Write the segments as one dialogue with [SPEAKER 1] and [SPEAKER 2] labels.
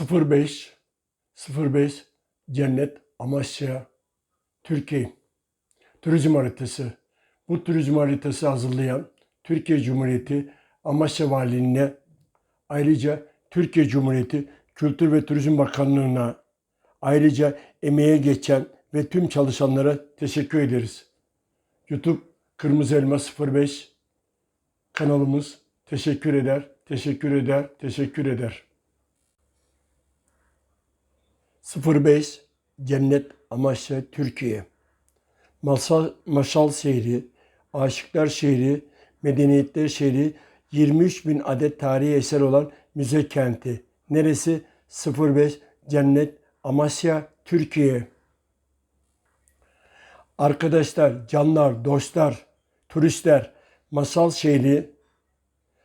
[SPEAKER 1] 05 05 Cennet Amasya Türkiye Turizm haritası. Bu turizm haritası hazırlayan Türkiye Cumhuriyeti Amasya Valiliğine ayrıca Türkiye Cumhuriyeti Kültür ve Turizm Bakanlığı'na ayrıca emeğe geçen ve tüm çalışanlara teşekkür ederiz. YouTube Kırmızı Elma 05 kanalımız teşekkür eder, teşekkür eder, teşekkür eder. 05 Cennet Amasya Türkiye Masal, Maşal Şehri, Aşıklar Şehri, Medeniyetler Şehri 23 bin adet tarihi eser olan müze kenti. Neresi? 05 Cennet Amasya Türkiye. Arkadaşlar, canlar, dostlar, turistler, Masal Şehri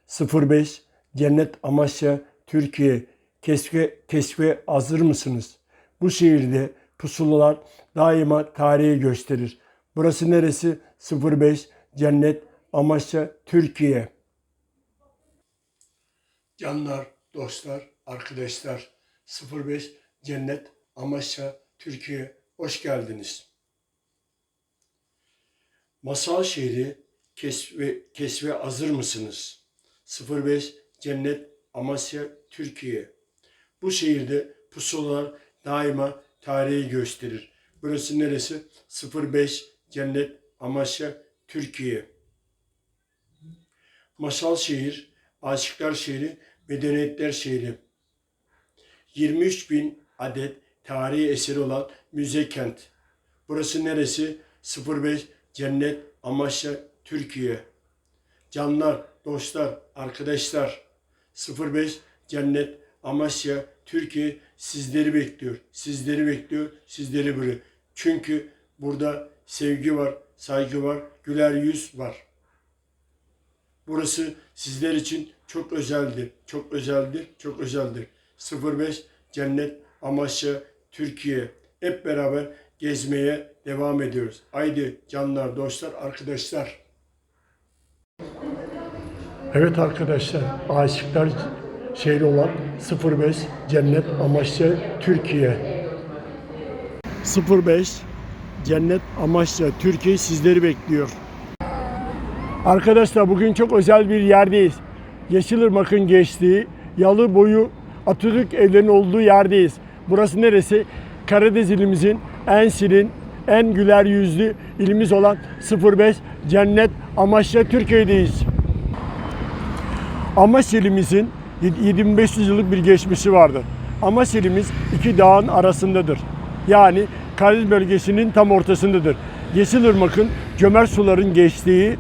[SPEAKER 1] 05 Cennet Amasya Türkiye keşfe, keşfe hazır mısınız? Bu şehirde pusulalar daima tarihi gösterir. Burası neresi? 05 Cennet Amasya Türkiye. Canlar, dostlar, arkadaşlar 05 Cennet Amasya Türkiye hoş geldiniz. Masal şehri keşfe, keşfe hazır mısınız? 05 Cennet Amasya Türkiye. Bu şehirde pusulalar daima tarihi gösterir. Burası neresi? 05 Cennet Amasya Türkiye. Masal şehir, aşıklar şehri, medeniyetler şehri. 23 bin adet tarihi eseri olan müze kent. Burası neresi? 05 Cennet Amasya Türkiye. Canlar, dostlar, arkadaşlar 05 Cennet Amasya Türkiye sizleri bekliyor. Sizleri bekliyor, sizleri böyle. Çünkü burada sevgi var, saygı var, güler yüz var. Burası sizler için çok özeldir. Çok özeldir, çok özeldir. 05 Cennet Amasya Türkiye. Hep beraber gezmeye devam ediyoruz. Haydi canlar, dostlar, arkadaşlar. Evet arkadaşlar, aşıklar şehri olan 05 Cennet Amasya Türkiye. 05 Cennet Amasya Türkiye sizleri bekliyor. Arkadaşlar bugün çok özel bir yerdeyiz. Yeşilırmak'ın geçtiği yalı boyu Atatürk evlerinin olduğu yerdeyiz. Burası neresi? Karadeniz ilimizin en şirin, en güler yüzlü ilimiz olan 05 Cennet Amasya Türkiye'deyiz. Amasya ilimizin 7500 yıllık bir geçmişi vardır. Amasya ilimiz iki dağın arasındadır. Yani Karadeniz bölgesinin tam ortasındadır. Yeşilırmak'ın cömert suların geçtiği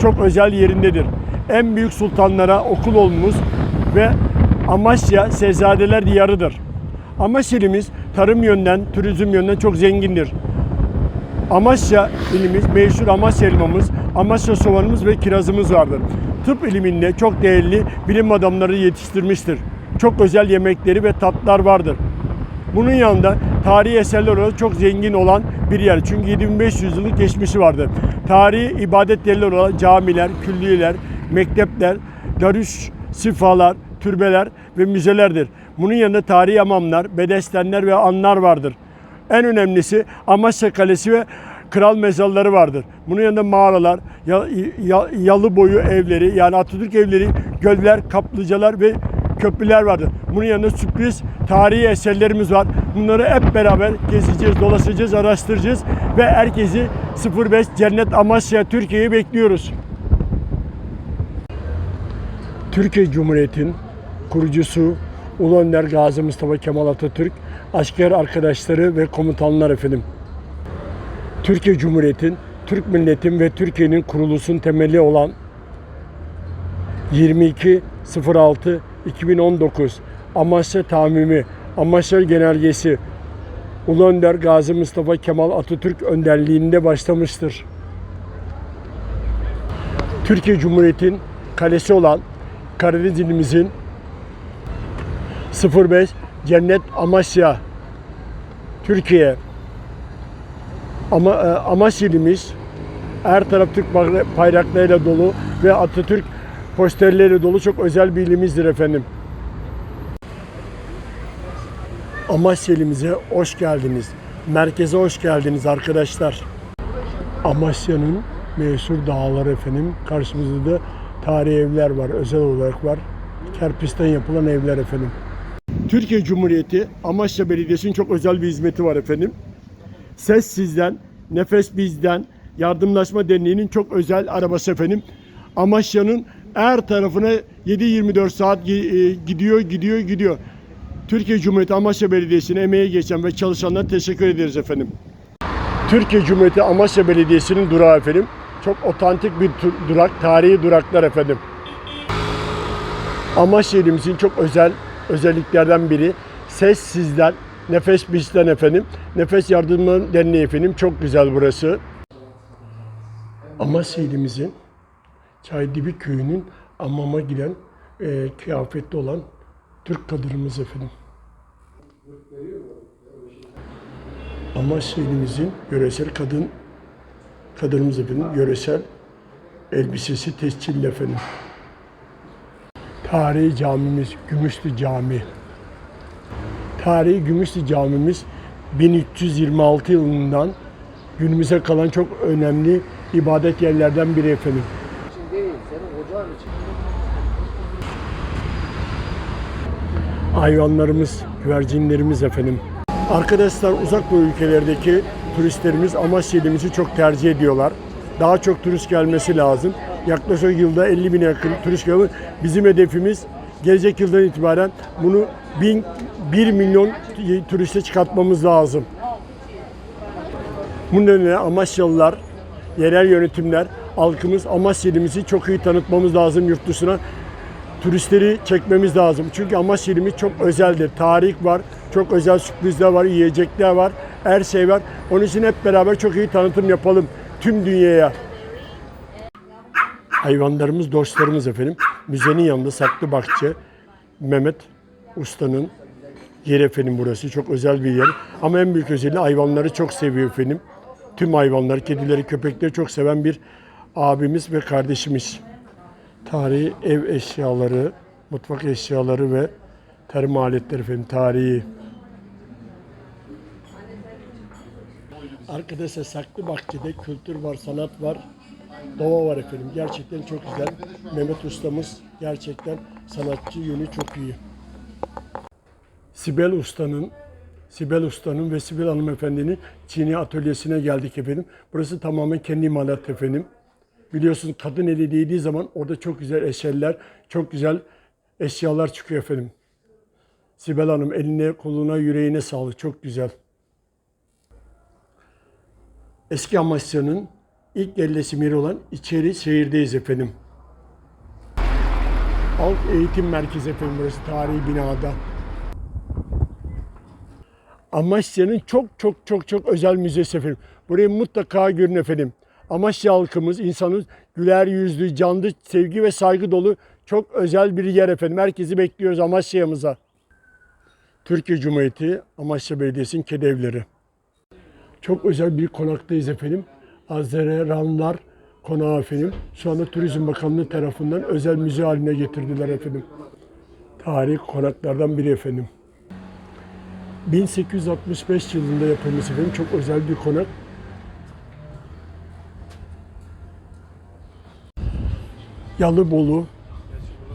[SPEAKER 1] çok özel yerindedir. En büyük sultanlara okul olmuş ve Amasya Sezzadeler diyarıdır. Amasya ilimiz tarım yönden, turizm yönden çok zengindir. Amasya ilimiz, meşhur Amasya elmamız, Amasya soğanımız ve kirazımız vardır. Tıp iliminde çok değerli bilim adamları yetiştirmiştir. Çok özel yemekleri ve tatlar vardır. Bunun yanında tarihi eserler olarak çok zengin olan bir yer. Çünkü 7500 yıllık geçmişi vardır. Tarihi ibadet yerleri olan camiler, külliyeler, mektepler, darüş, sifalar, türbeler ve müzelerdir. Bunun yanında tarihi hamamlar, bedestenler ve anlar vardır. En önemlisi Amasya Kalesi ve kral mezarları vardır. Bunun yanında mağaralar, ya- ya- yalı boyu evleri yani Atatürk evleri, göller, kaplıcalar ve köprüler vardır. Bunun yanında sürpriz tarihi eserlerimiz var. Bunları hep beraber gezeceğiz, dolaşacağız, araştıracağız ve herkesi 05 Cennet Amasya Türkiye'yi bekliyoruz. Türkiye Cumhuriyeti'nin kurucusu Ulu Önder Gazi Mustafa Kemal Atatürk, asker arkadaşları ve komutanlar efendim. Türkiye Cumhuriyeti'nin, Türk milletin ve Türkiye'nin kurulusun temeli olan 22.06.2019 Amasya Tamimi, Amasya Genelgesi Ulu Önder Gazi Mustafa Kemal Atatürk önderliğinde başlamıştır. Türkiye Cumhuriyeti'nin kalesi olan Karadeniz ilimizin 05 Cennet Amasya Türkiye ama e, Amasya ilimiz her taraf Türk bayra- bayraklarıyla dolu ve Atatürk posterleriyle dolu çok özel bir ilimizdir efendim. Amasya ilimize hoş geldiniz. Merkeze hoş geldiniz arkadaşlar. Amasya'nın meşhur dağları efendim. Karşımızda da tarihi evler var, özel olarak var. Kerpisten yapılan evler efendim. Türkiye Cumhuriyeti Amasya Belediyesi'nin çok özel bir hizmeti var efendim. Ses sizden, nefes bizden, yardımlaşma derneğinin çok özel arabası efendim. Amasya'nın her tarafına 7-24 saat e, gidiyor, gidiyor, gidiyor. Türkiye Cumhuriyeti Amasya Belediyesi'ne emeği geçen ve çalışanlara teşekkür ederiz efendim. Türkiye Cumhuriyeti Amasya Belediyesi'nin durağı efendim. Çok otantik bir durak, tarihi duraklar efendim. Amasya ilimizin çok özel özelliklerden biri ses sizden, nefes bizden efendim. Nefes Yardımı Derneği efendim. Çok güzel burası. Amasya ilimizin Çaydibi köyünün amama giden e, kıyafetli olan Türk kadınımız efendim. Amasya ilimizin yöresel kadın kadınımız efendim yöresel elbisesi tescilli efendim. Tarihi camimiz Gümüşlü Cami. Tarihi Gümüşlü Camimiz 1326 yılından günümüze kalan çok önemli ibadet yerlerden biri efendim. hayvanlarımız, güvercinlerimiz efendim. Arkadaşlar uzak doğu ülkelerdeki turistlerimiz Amasya ilimizi çok tercih ediyorlar. Daha çok turist gelmesi lazım. Yaklaşık yılda 50 bine yakın turist geliyor. Bizim hedefimiz gelecek yıldan itibaren bunu 1000, 1 milyon turiste çıkartmamız lazım. Bunun nedeniyle Amasyalılar, yerel yönetimler, halkımız Amasya ilimizi çok iyi tanıtmamız lazım yurt dışına. Turistleri çekmemiz lazım. Çünkü Amasya ilimiz çok özeldir. Tarih var, çok özel sürprizler var, yiyecekler var, her şey var. Onun için hep beraber çok iyi tanıtım yapalım tüm dünyaya. Hayvanlarımız, dostlarımız efendim. Müzenin yanında saklı bahçe. Mehmet Usta'nın yer efendim burası. Çok özel bir yer. Ama en büyük özelliği hayvanları çok seviyor efendim. Tüm hayvanları, kedileri, köpekleri çok seven bir abimiz ve kardeşimiz. Tarihi ev eşyaları, mutfak eşyaları ve tarım aletleri efendim. Tarihi. Arkadaşlar saklı bahçede kültür var, sanat var, doğa var efendim. Gerçekten çok güzel. Mehmet ustamız gerçekten sanatçı yönü çok iyi. Sibel Usta'nın Sibel Usta'nın ve Sibel Hanımefendi'nin Çin'i atölyesine geldik efendim. Burası tamamen kendi imalat efendim. Biliyorsunuz kadın eli değdiği zaman orada çok güzel eserler, çok güzel eşyalar çıkıyor efendim. Sibel Hanım eline, koluna, yüreğine sağlık. Çok güzel. Eski Amasya'nın ilk yerleşim yeri olan İçeri şehirdeyiz efendim. Halk Eğitim Merkezi efendim burası tarihi binada. Amasya'nın çok çok çok çok özel müzesi efendim. Burayı mutlaka görün efendim. Amasya halkımız, insanımız güler yüzlü, canlı, sevgi ve saygı dolu çok özel bir yer efendim. Herkesi bekliyoruz Amasya'mıza. Türkiye Cumhuriyeti Amasya Belediyesi'nin kedevleri. Çok özel bir konaktayız efendim. Azzeranlar konağı efendim. Şu anda Turizm Bakanlığı tarafından özel müze haline getirdiler efendim. Tarihi konaklardan biri efendim. 1865 yılında yapılmış efendim. Çok özel bir konak. Yalıbolu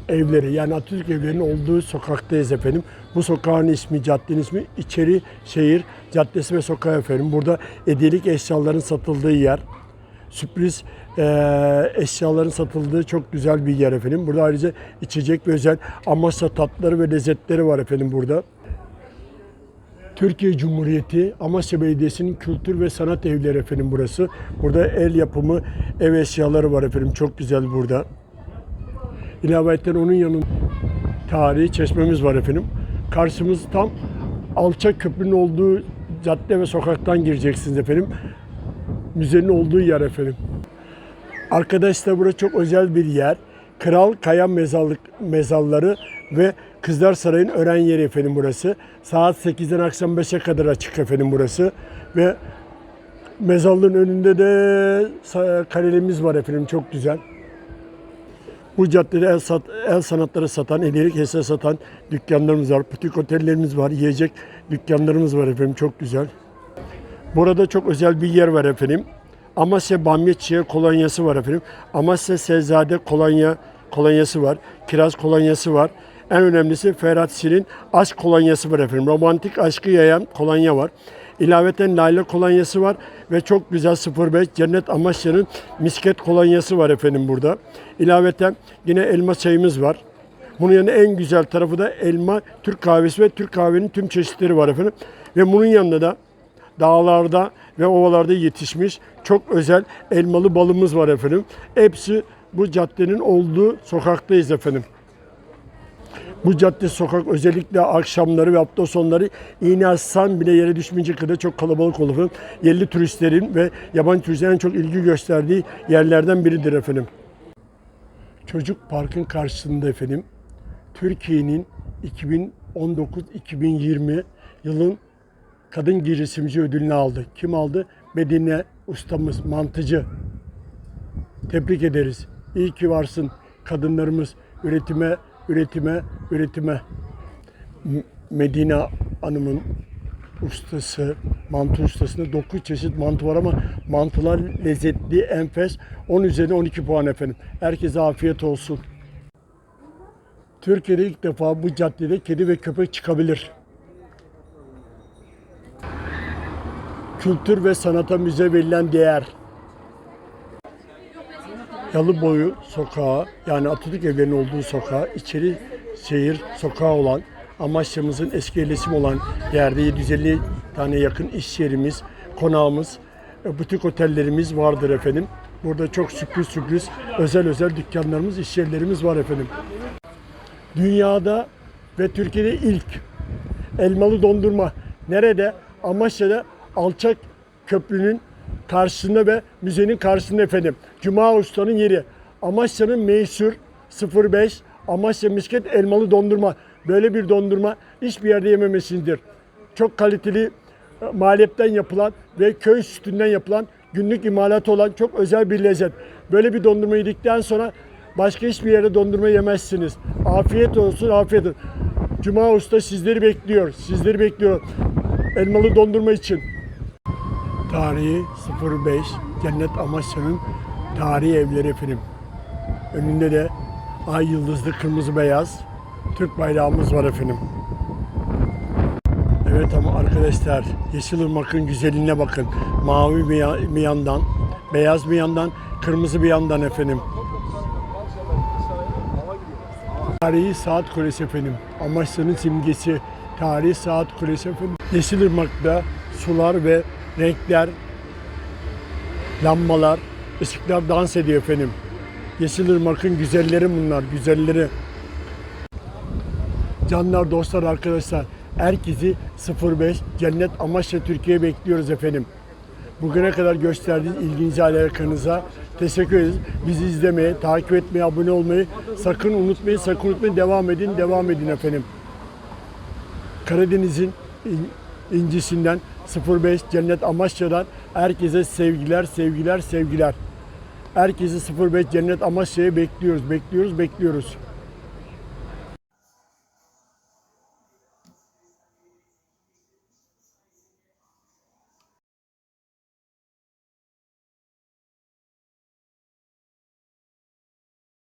[SPEAKER 1] evleri yani Atatürk evlerinin olduğu sokaktayız efendim. Bu sokağın ismi, caddenin ismi İçeri Şehir Caddesi ve Sokağı efendim. Burada hediyelik eşyaların satıldığı yer. Sürpriz eee, eşyaların satıldığı çok güzel bir yer efendim. Burada ayrıca içecek ve özel Amasya tatları ve lezzetleri var efendim burada. Türkiye Cumhuriyeti Amasya Belediyesi'nin kültür ve sanat evleri efendim burası. Burada el yapımı ev eşyaları var efendim. Çok güzel burada. İlaveten onun yanında tarihi çeşmemiz var efendim. Karşımız tam alçak köprünün olduğu cadde ve sokaktan gireceksiniz efendim. Müzenin olduğu yer efendim. Arkadaşlar burası çok özel bir yer. Kral Kaya Mezarlık mezarları ve Kızlar Sarayı'nın öğren yeri efendim burası. Saat 8'den akşam 5'e kadar açık efendim burası. Ve mezarlığın önünde de kalelimiz var efendim çok güzel. Bu caddede el, sat, el sanatları satan, hediyelik eser satan dükkanlarımız var. Butik otellerimiz var, yiyecek dükkanlarımız var efendim. Çok güzel. Burada çok özel bir yer var efendim. Amasya Bamya Çiğ kolonyası var efendim. Amasya Sezade kolonya kolonyası var. Kiraz kolonyası var. En önemlisi Ferhat Sil'in aşk kolonyası var efendim. Romantik aşkı yayan kolonya var. İlaveten Lale kolonyası var ve çok güzel 05 Cennet Amasya'nın misket kolonyası var efendim burada. İlaveten yine elma çayımız var. Bunun yanında en güzel tarafı da elma Türk kahvesi ve Türk kahvenin tüm çeşitleri var efendim. Ve bunun yanında da dağlarda ve ovalarda yetişmiş çok özel elmalı balımız var efendim. Hepsi bu caddenin olduğu sokaktayız efendim. Bu cadde sokak özellikle akşamları ve hafta sonları iğne atsan bile yere düşmeyecek kadar çok kalabalık olur. Yerli turistlerin ve yabancı turistlerin çok ilgi gösterdiği yerlerden biridir efendim. Çocuk Park'ın karşısında efendim Türkiye'nin 2019-2020 yılın kadın girişimci ödülünü aldı. Kim aldı? Medine ustamız, mantıcı. Tebrik ederiz. İyi ki varsın kadınlarımız üretime, üretime, üretime. Medine Hanım'ın ustası, mantı ustasında 9 çeşit mantı var ama mantılar lezzetli, enfes. 10 üzerine 12 puan efendim. Herkese afiyet olsun. Türkiye'de ilk defa bu caddede kedi ve köpek çıkabilir. Kültür ve sanata müze verilen değer. Yalıboyu sokağı yani Atatürk evlerinin olduğu sokağı içeri şehir sokağı olan Amasya'mızın eski yerleşim olan yerde 750 tane yakın iş yerimiz, konağımız, e, butik otellerimiz vardır efendim. Burada çok sürpriz sürpriz özel özel dükkanlarımız, iş yerlerimiz var efendim. Dünyada ve Türkiye'de ilk elmalı dondurma nerede? Amasya'da Alçak Köprü'nün karşısında ve müzenin karşısında efendim. Cuma Usta'nın yeri. Amasya'nın meşhur 05 Amasya Misket elmalı dondurma. Böyle bir dondurma hiçbir yerde yememesindir. Çok kaliteli e, maliyetten yapılan ve köy sütünden yapılan günlük imalat olan çok özel bir lezzet. Böyle bir dondurma yedikten sonra başka hiçbir yerde dondurma yemezsiniz. Afiyet olsun, afiyet olsun. Cuma Usta sizleri bekliyor. Sizleri bekliyor. Elmalı dondurma için. Tarihi 05 Cennet Amasya'nın tarihi evleri efendim. Önünde de ay yıldızlı kırmızı beyaz Türk bayrağımız var efendim. Evet ama arkadaşlar Yeşilırmak'ın güzelliğine bakın. Mavi bir yandan, beyaz bir yandan, kırmızı bir yandan efendim. Tarihi Saat Kulesi efendim. Amasya'nın simgesi. Tarihi Saat Kulesi efendim. Yeşilırmak'ta sular ve renkler, lambalar, ışıklar dans ediyor efendim. Yeşilırmak'ın güzelleri bunlar, güzelleri. Canlar, dostlar, arkadaşlar. Herkesi 05 Cennet Amasya Türkiye bekliyoruz efendim. Bugüne kadar gösterdiğiniz ilginize, alakanıza teşekkür ederiz. Bizi izlemeye, takip etmeye, abone olmayı sakın unutmayın, sakın unutmayın. Devam edin, devam edin efendim. Karadeniz'in in- incisinden 05 Cennet Amasya'dan herkese sevgiler, sevgiler, sevgiler. Herkesi 05 Cennet Amasya'ya bekliyoruz, bekliyoruz, bekliyoruz.